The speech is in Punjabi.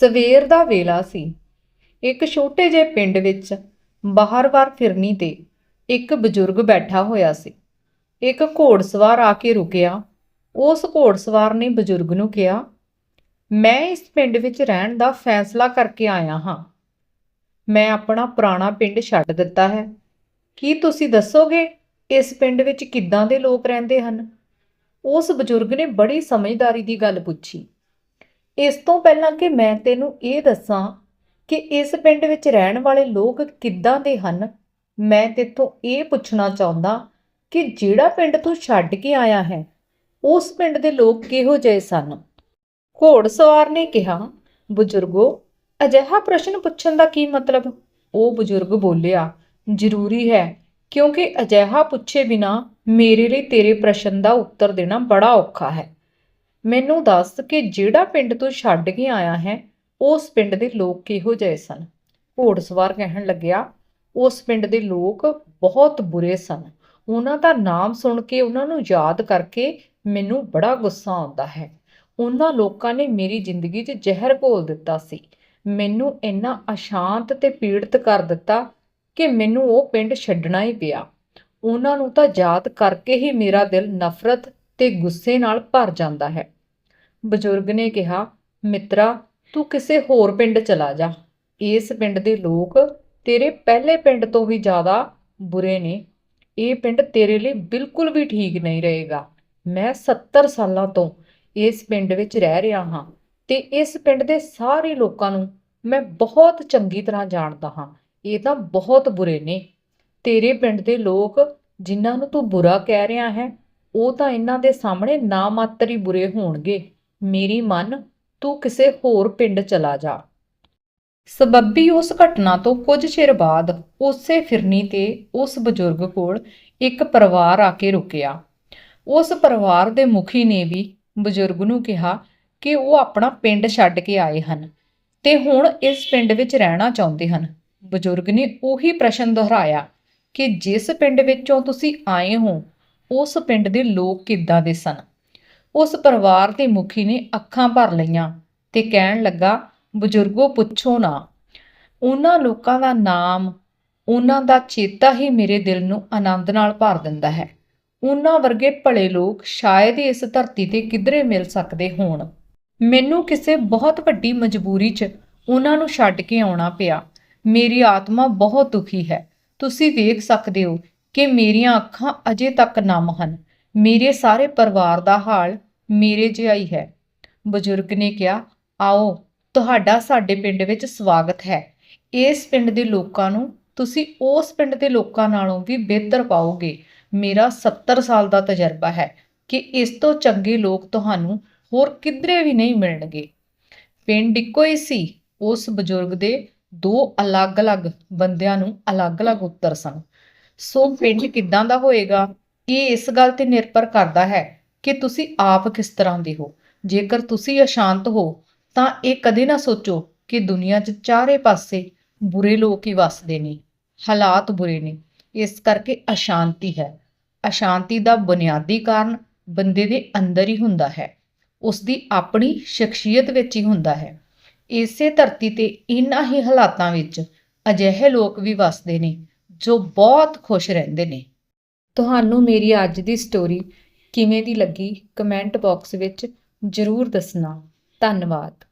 ਸਵੇਰ ਦਾ ਵੇਲਾ ਸੀ। ਇੱਕ ਛੋਟੇ ਜਿਹੇ ਪਿੰਡ ਵਿੱਚ ਬਾਹਰ-ਬਾਹਰ ਫਿਰਨੀ ਤੇ ਇੱਕ ਬਜ਼ੁਰਗ ਬੈਠਾ ਹੋਇਆ ਸੀ। ਇੱਕ ਘੋੜਸਵਾਰ ਆ ਕੇ ਰੁਕਿਆ। ਉਸ ਘੋੜਸਵਾਰ ਨੇ ਬਜ਼ੁਰਗ ਨੂੰ ਕਿਹਾ, ਮੈਂ ਇਸ ਪਿੰਡ ਵਿੱਚ ਰਹਿਣ ਦਾ ਫੈਸਲਾ ਕਰਕੇ ਆਇਆ ਹਾਂ। ਮੈਂ ਆਪਣਾ ਪੁਰਾਣਾ ਪਿੰਡ ਛੱਡ ਦਿੱਤਾ ਹੈ। ਕੀ ਤੁਸੀਂ ਦੱਸੋਗੇ ਇਸ ਪਿੰਡ ਵਿੱਚ ਕਿੱਦਾਂ ਦੇ ਲੋਕ ਰਹਿੰਦੇ ਹਨ? ਉਸ ਬਜ਼ੁਰਗ ਨੇ ਬੜੀ ਸਮਝਦਾਰੀ ਦੀ ਗੱਲ ਪੁੱਛੀ। ਇਸ ਤੋਂ ਪਹਿਲਾਂ ਕਿ ਮੈਂ ਤੈਨੂੰ ਇਹ ਦੱਸਾਂ ਕਿ ਇਸ ਪਿੰਡ ਵਿੱਚ ਰਹਿਣ ਵਾਲੇ ਲੋਕ ਕਿੱਦਾਂ ਦੇ ਹਨ, ਮੈਂ ਤੇਥੋਂ ਇਹ ਪੁੱਛਣਾ ਚਾਹੁੰਦਾ ਕਿ ਜਿਹੜਾ ਪਿੰਡ ਤੂੰ ਛੱਡ ਕੇ ਆਇਆ ਹੈ, ਉਸ ਪਿੰਡ ਦੇ ਲੋਕ ਕਿਹੋ ਜਿਹੇ ਸਨ? ਘੋੜਸਵਾਰ ਨੇ ਕਿਹਾ, ਬਜ਼ੁਰਗੋ, ਅਜਿਹਾ ਪ੍ਰਸ਼ਨ ਪੁੱਛਣ ਦਾ ਕੀ ਮਤਲਬ? ਉਹ ਬਜ਼ੁਰਗ ਬੋਲਿਆ, ਜ਼ਰੂਰੀ ਹੈ, ਕਿਉਂਕਿ ਅਜਿਹਾ ਪੁੱਛੇ ਬਿਨਾ ਮੇਰੇ ਲਈ ਤੇਰੇ ਪ੍ਰਸ਼ਨ ਦਾ ਉੱਤਰ ਦੇਣਾ ਬੜਾ ਔਖਾ ਹੈ। ਮੈਨੂੰ ਦੱਸ ਕਿ ਜਿਹੜਾ ਪਿੰਡ ਤੂੰ ਛੱਡ ਕੇ ਆਇਆ ਹੈ, ਉਸ ਪਿੰਡ ਦੇ ਲੋਕ ਕਿਹੋ ਜਿਹੇ ਸਨ? ਘੋੜਸਵਾਰ ਕਹਿਣ ਲੱਗਿਆ, ਉਸ ਪਿੰਡ ਦੇ ਲੋਕ ਬਹੁਤ ਬੁਰੇ ਸਨ। ਉਹਨਾਂ ਦਾ ਨਾਮ ਸੁਣ ਕੇ, ਉਹਨਾਂ ਨੂੰ ਯਾਦ ਕਰਕੇ ਮੈਨੂੰ ਬੜਾ ਗੁੱਸਾ ਆਉਂਦਾ ਹੈ। ਉਹਨਾਂ ਲੋਕਾਂ ਨੇ ਮੇਰੀ ਜ਼ਿੰਦਗੀ 'ਚ ਜ਼ਹਿਰ ਘੋਲ ਦਿੱਤਾ ਸੀ। ਮੈਨੂੰ ਇੰਨਾ ਅਸ਼ਾਂਤ ਤੇ ਪੀੜਤ ਕਰ ਦਿੱਤਾ ਕਿ ਮੈਨੂੰ ਉਹ ਪਿੰਡ ਛੱਡਣਾ ਹੀ ਪਿਆ। ਉਹਨਾਂ ਨੂੰ ਤਾਂ ਯਾਦ ਕਰਕੇ ਹੀ ਮੇਰਾ ਦਿਲ ਨਫ਼ਰਤ ਤੇ ਗੁੱਸੇ ਨਾਲ ਭਰ ਜਾਂਦਾ ਹੈ। ਬਜ਼ੁਰਗ ਨੇ ਕਿਹਾ, ਮਿੱਤਰਾ, ਤੂੰ ਕਿਸੇ ਹੋਰ ਪਿੰਡ ਚਲਾ ਜਾ। ਇਸ ਪਿੰਡ ਦੇ ਲੋਕ ਤੇਰੇ ਪਹਿਲੇ ਪਿੰਡ ਤੋਂ ਵੀ ਜ਼ਿਆਦਾ ਬੁਰੇ ਨੇ। ਇਹ ਪਿੰਡ ਤੇਰੇ ਲਈ ਬਿਲਕੁਲ ਵੀ ਠੀਕ ਨਹੀਂ ਰਹੇਗਾ। ਮੈਂ 70 ਸਾਲਾਂ ਤੋਂ ਇਸ ਪਿੰਡ ਵਿੱਚ ਰਹਿ ਰਿਹਾ ਹਾਂ ਤੇ ਇਸ ਪਿੰਡ ਦੇ ਸਾਰੇ ਲੋਕਾਂ ਨੂੰ ਮੈਂ ਬਹੁਤ ਚੰਗੀ ਤਰ੍ਹਾਂ ਜਾਣਦਾ ਹਾਂ। ਇਹ ਤਾਂ ਬਹੁਤ ਬੁਰੇ ਨੇ। ਤੇਰੇ ਪਿੰਡ ਦੇ ਲੋਕ ਜਿਨ੍ਹਾਂ ਨੂੰ ਤੂੰ ਬੁਰਾ ਕਹਿ ਰਿਹਾ ਹੈ ਉਹ ਤਾਂ ਇਹਨਾਂ ਦੇ ਸਾਹਮਣੇ ਨਾ ਮਾਤਰ ਹੀ ਬੁਰੇ ਹੋਣਗੇ। ਮੇਰੀ ਮਨ, ਤੂੰ ਕਿਸੇ ਹੋਰ ਪਿੰਡ ਚਲਾ ਜਾ। ਸਬੱਬੀ ਉਸ ਘਟਨਾ ਤੋਂ ਕੁਝ ਚਿਰ ਬਾਅਦ ਉਸੇ ਫਿਰਨੀ ਤੇ ਉਸ ਬਜ਼ੁਰਗ ਕੋਲ ਇੱਕ ਪਰਿਵਾਰ ਆ ਕੇ ਰੁਕਿਆ। ਉਸ ਪਰਿਵਾਰ ਦੇ ਮੁਖੀ ਨੇ ਵੀ ਬਜ਼ੁਰਗ ਨੂੰ ਕਿਹਾ ਕਿ ਉਹ ਆਪਣਾ ਪਿੰਡ ਛੱਡ ਕੇ ਆਏ ਹਨ ਤੇ ਹੁਣ ਇਸ ਪਿੰਡ ਵਿੱਚ ਰਹਿਣਾ ਚਾਹੁੰਦੇ ਹਨ। ਬਜ਼ੁਰਗ ਨੇ ਉਹੀ ਪ੍ਰਸ਼ਨ ਦੁਹਰਾਇਆ ਕਿ ਜਿਸ ਪਿੰਡ ਵਿੱਚੋਂ ਤੁਸੀਂ ਆਏ ਹੋ ਉਸ ਪਿੰਡ ਦੇ ਲੋਕ ਕਿੱਦਾਂ ਦੇ ਸਨ? ਉਸ ਪਰਿਵਾਰ ਦੇ ਮੁਖੀ ਨੇ ਅੱਖਾਂ ਭਰ ਲਈਆਂ ਤੇ ਕਹਿਣ ਲੱਗਾ, ਬਜ਼ੁਰਗੋ, ਪੁੱਛੋ ਨਾ। ਉਹਨਾਂ ਲੋਕਾਂ ਦਾ ਨਾਮ, ਉਹਨਾਂ ਦਾ ਚੇਤਾ ਹੀ ਮੇਰੇ ਦਿਲ ਨੂੰ ਆਨੰਦ ਨਾਲ ਭਰ ਦਿੰਦਾ ਹੈ। ਉਹਨਾਂ ਵਰਗੇ ਭਲੇ ਲੋਕ ਸ਼ਾਇਦ ਹੀ ਇਸ ਧਰਤੀ ਤੇ ਕਿਧਰੇ ਮਿਲ ਸਕਦੇ ਹੋਣ। ਮੈਨੂੰ ਕਿਸੇ ਬਹੁਤ ਵੱਡੀ ਮਜਬੂਰੀ 'ਚ ਉਹਨਾਂ ਨੂੰ ਛੱਡ ਕੇ ਆਉਣਾ ਪਿਆ। ਮੇਰੀ ਆਤਮਾ ਬਹੁਤ ਦੁਖੀ ਹੈ। ਤੁਸੀਂ ਵੇਖ ਸਕਦੇ ਹੋ ਕਿ ਮੇਰੀਆਂ ਅੱਖਾਂ ਅਜੇ ਤੱਕ ਨਮ ਹਨ। ਮੇਰੇ ਸਾਰੇ ਪਰਿਵਾਰ ਦਾ ਹਾਲ ਮੇਰੇ ਜਿਹਾ ਹੀ। ਹੈ ਬਜ਼ੁਰਗ ਨੇ ਕਿਹਾ, ਆਓ, ਤੁਹਾਡਾ ਸਾਡੇ ਪਿੰਡ ਵਿੱਚ ਸਵਾਗਤ ਹੈ। ਇਸ ਪਿੰਡ ਦੇ ਲੋਕਾਂ ਨੂੰ ਤੁਸੀਂ ਉਸ ਪਿੰਡ ਦੇ ਲੋਕਾਂ ਨਾਲੋਂ ਵੀ ਬਿਹਤਰ ਪਾਓਗੇ। ਮੇਰਾ 70 ਸਾਲ ਦਾ ਤਜਰਬਾ ਹੈ ਕਿ ਇਸ ਤੋਂ ਚੰਗੇ ਲੋਕ ਤੁਹਾਨੂੰ ਹੋਰ ਕਿਧਰੇ ਵੀ ਨਹੀਂ ਮਿਲਣਗੇ। ਪਿੰਡ ਇੱਕੋ ਹੀ ਸੀ। ਉਸ ਬਜ਼ੁਰਗ ਦੇ ਦੋ ਅਲੱਗ-ਅਲੱਗ ਬੰਦਿਆਂ ਨੂੰ ਅਲੱਗ-ਅਲੱਗ ਉੱਤਰ ਸਨ। ਸੋ ਪਿੰਡ ਕਿੱਦਾਂ ਦਾ ਹੋਏਗਾ? ਇਹ ਇਸ ਗੱਲ ਤੇ ਨਿਰਭਰ ਕਰਦਾ ਹੈ ਕਿ ਤੁਸੀਂ ਆਪ ਕਿਸ ਤਰ੍ਹਾਂ ਦੇ ਹੋ। ਜੇਕਰ ਤੁਸੀਂ ਅਸ਼ਾਂਤ ਹੋ, ਤਾਂ ਇਹ ਕਦੇ ਨਾ ਸੋਚੋ ਕਿ ਦੁਨੀਆ 'ਚ ਚਾਰੇ ਪਾਸੇ ਬੁਰੇ ਲੋਕ ਹੀ ਵੱਸਦੇ ਨੇ, ਹਾਲਾਤ ਬੁਰੇ ਨੇ। ਇਸ ਕਰਕੇ ਅਸ਼ਾਂਤੀ ਹੈ। ਅਸ਼ਾਂਤੀ ਦਾ ਬੁਨਿਆਦੀ ਕਾਰਨ ਬੰਦੇ ਦੇ ਅੰਦਰ ਹੀ ਹੁੰਦਾ ਹੈ। ਉਸ ਦੀ ਆਪਣੀ ਸ਼ਖਸੀਅਤ ਵਿੱਚ ਹੀ ਹੁੰਦਾ ਹੈ। ਇਸੇ ਧਰਤੀ ਤੇ ਇਨ੍ਹਾਂ ਹੀ ਹਾਲਾਤਾਂ ਵਿੱਚ ਅਜਿਹੇ ਲੋਕ ਵੀ ਵੱਸਦੇ ਨੇ ਜੋ ਬਹੁਤ ਖੁਸ਼ ਰਹਿੰਦੇ ਨੇ। ਤੁਹਾਨੂੰ ਮੇਰੀ ਅੱਜ ਦੀ ਸਟੋਰੀ ਕਿਵੇਂ ਦੀ ਲੱਗੀ? ਕਮੈਂਟ ਬਾਕਸ ਵਿੱਚ ਜ਼ਰੂਰ ਦੱਸਣਾ। ਧੰਨਵਾਦ।